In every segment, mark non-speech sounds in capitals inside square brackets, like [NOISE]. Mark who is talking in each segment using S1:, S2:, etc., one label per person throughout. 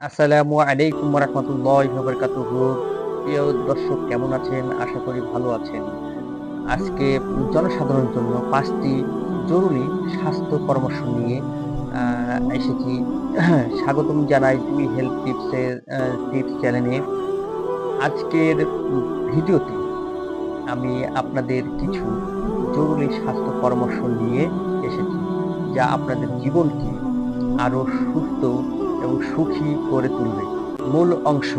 S1: আসসালামু আলাইকুম রহমতুল্লাহ বরকাতুহ প্রিয় দর্শক, কেমন আছেন? আশা করি ভালো আছেন। আজকে জনসাধারণের জন্য পাঁচটি জরুরি স্বাস্থ্য পরামর্শ নিয়ে এসেছি। স্বাগতম জানাই দুই হেলথ টিপসের টিপস চ্যানেলে আজকের ভিডিওতে আমি আপনাদের কিছু জরুরি স্বাস্থ্য পরামর্শ নিয়ে এসেছি, যা আপনাদের জীবনকে আরও সুস্থ এবং সুখী করে তুলবে। মূল অংশ,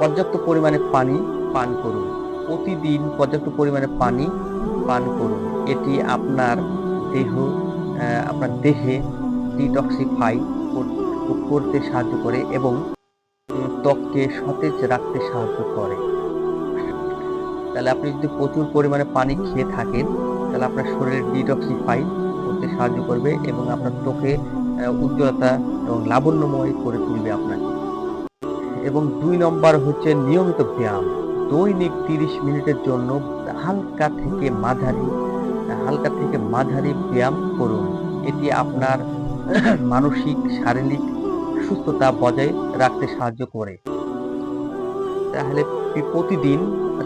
S1: পর্যাপ্ত পরিমাণে পানি পান করুন। প্রতিদিন পর্যাপ্ত পরিমাণে পানি পান করুন। এটি আপনার দেহ আপনার দেহে ডিটক্সিফাই করতে সাহায্য করে এবং ত্বককে সতেজ রাখতে সাহায্য করে। তাহলে আপনি যদি প্রচুর পরিমাণে পানি খেয়ে থাকেন, তাহলে আপনার শরীরে ডিটক্সিফাই করতে সাহায্য করবে এবং আপনার ত্বকে উজ্জ্বলতা এবং লাবণ্যময় করে তুলবে আপনাকে। এবং দুই নম্বর হচ্ছে নিয়মিত ব্যায়াম। দৈনিক তিরিশ মিনিটের জন্য হালকা থেকে মাঝারি, হালকা থেকে মাঝারি ব্যায়াম করুন। এটি আপনার [CLEARS THROAT] মানসিক, শারীরিক সুস্থতা বজায় রাখতে সাহায্য করে। তাহলে প্রতিদিন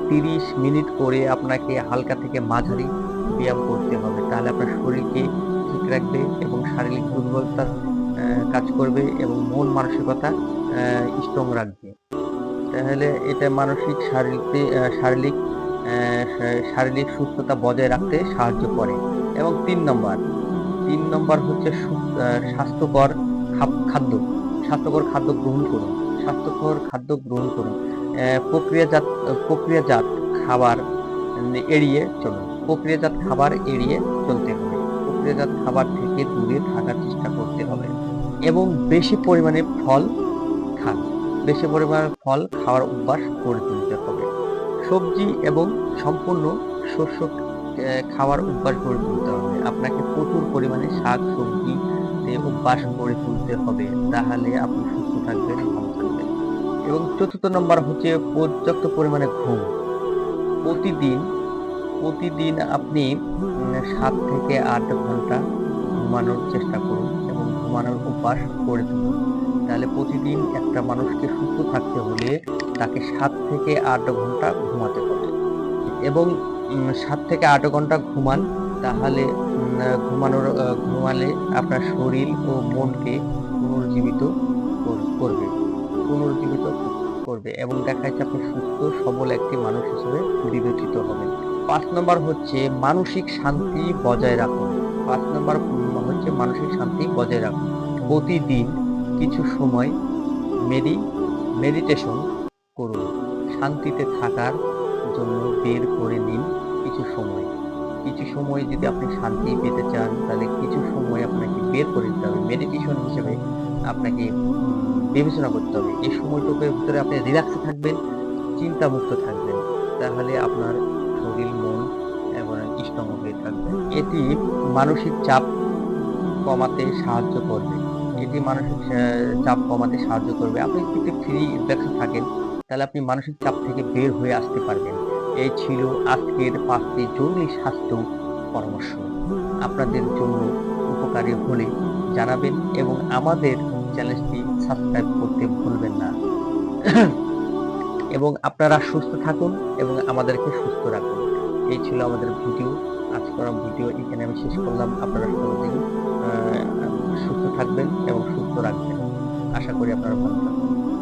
S1: তিরিশ মিনিট করে আপনাকে হালকা থেকে মাঝারি ব্যায়াম করতে হবে। তাহলে আপনার শরীরকে ঠিক রাখবে এবং শারীরিক দুর্বলতা কাজ করবে এবং মন মানসিকতা স্ট্রং রাখবে। তাহলে এটা মানসিক, শারীরিক শারীরিক শারীরিক সুস্থতা বজায় রাখতে সাহায্য করে। এবং তিন নম্বর তিন নম্বর হচ্ছে স্বাস্থ্যকর খাদ্য। স্বাস্থ্যকর খাদ্য গ্রহণ করুন। স্বাস্থ্যকর খাদ্য গ্রহণ করুন। প্রক্রিয়াজাত প্রক্রিয়াজাত খাবার এড়িয়ে চলুন। প্রক্রিয়াজাত খাবার এড়িয়ে চলতে হবে। প্রক্রিয়াজাত খাবার থেকে দূরে থাকার চেষ্টা করতে হবে। এবং বেশি পরিমাণে ফল খান। বেশি পরিমাণে ফল খাওয়ার অভ্যাস করে তুলতে হবে। সবজি এবং সম্পূর্ণ শস্য খাওয়ার অভ্যাস করে তুলতে হবে। আপনাকে প্রচুর পরিমাণে শাক, সবজি অভ্যাস গড়ে তুলতে হবে। তাহলে আপনি সুস্থ থাকবেন ভালো থাকবেন। এবং চতুর্থ নম্বর হচ্ছে পর্যাপ্ত পরিমাণে ঘুম। প্রতিদিন প্রতিদিন আপনি সাত থেকে আট ঘণ্টা ঘুমানোর চেষ্টা করুন এবং ঘুমানোর অভ্যাস করে তুলুন তাহলে প্রতিদিন একটা মানুষকে সুস্থ থাকতে হলে তাকে সাত থেকে আট ঘণ্টা ঘুমাতে হবে। এবং সাত থেকে আট ঘণ্টা ঘুমান, তাহলে ঘুমানোর ঘুমালে আপনার শরীর ও মনকে পুনর্জীবিত করবে। পুনর্জীবিত করবে এবং দেখা যাচ্ছে আপনি সুস্থ, সবল একটি মানুষ হিসেবে বিবেচিত হবেন। পাঁচ নম্বর হচ্ছে মানসিক শান্তি বজায় রাখুন। পাঁচ নম্বর হচ্ছে মানসিক শান্তি বজায় রাখুন। প্রতিদিন কিছু সময় মেডি মেডিটেশন করুন। শান্তিতে থাকার জন্য বের করে নিন কিছু সময়। কিছু সময় যদি আপনি শান্তি পেতে চান, তাহলে কিছু সময় আপনাকে বের করে দিতে হবে। মেডিটেশন হিসেবে আপনাকে বিবেচনা করতে হবে। এই সময়টুকুর ভিতরে আপনি রিল্যাক্সে থাকবেন চিন্তা মুক্ত থাকবেন। তাহলে আপনার শরীর মন এবং স্ট্রং হয়ে থাকবে। এটি মানসিক চাপ কমাতে সাহায্য করবে। এটি মানসিক চাপ কমাতে সাহায্য করবে। আপনি যদি ফ্রি রিল্যাক্সে থাকেন, তাহলে আপনি মানসিক চাপ থেকে বের হয়ে আসতে পারবেন। এই ছিল আজকের পাঁচটি জরুরি স্বাস্থ্য পরামর্শ। আপনাদের জন্য উপকারী হলে জানাবেন এবং আমাদের চ্যানেলটি সাবস্ক্রাইব করতে ভুলবেন না। এবং আপনারা সুস্থ থাকুন এবং আমাদেরকে সুস্থ রাখুন। এই ছিল আমাদের ভিডিও। আজকের ভিডিও এখানে আমি শেষ করলাম। আপনারা সহজেই সুস্থ থাকবেন এবং সুস্থ রাখবেন। আশা করি আপনারা ভালো থাকবেন।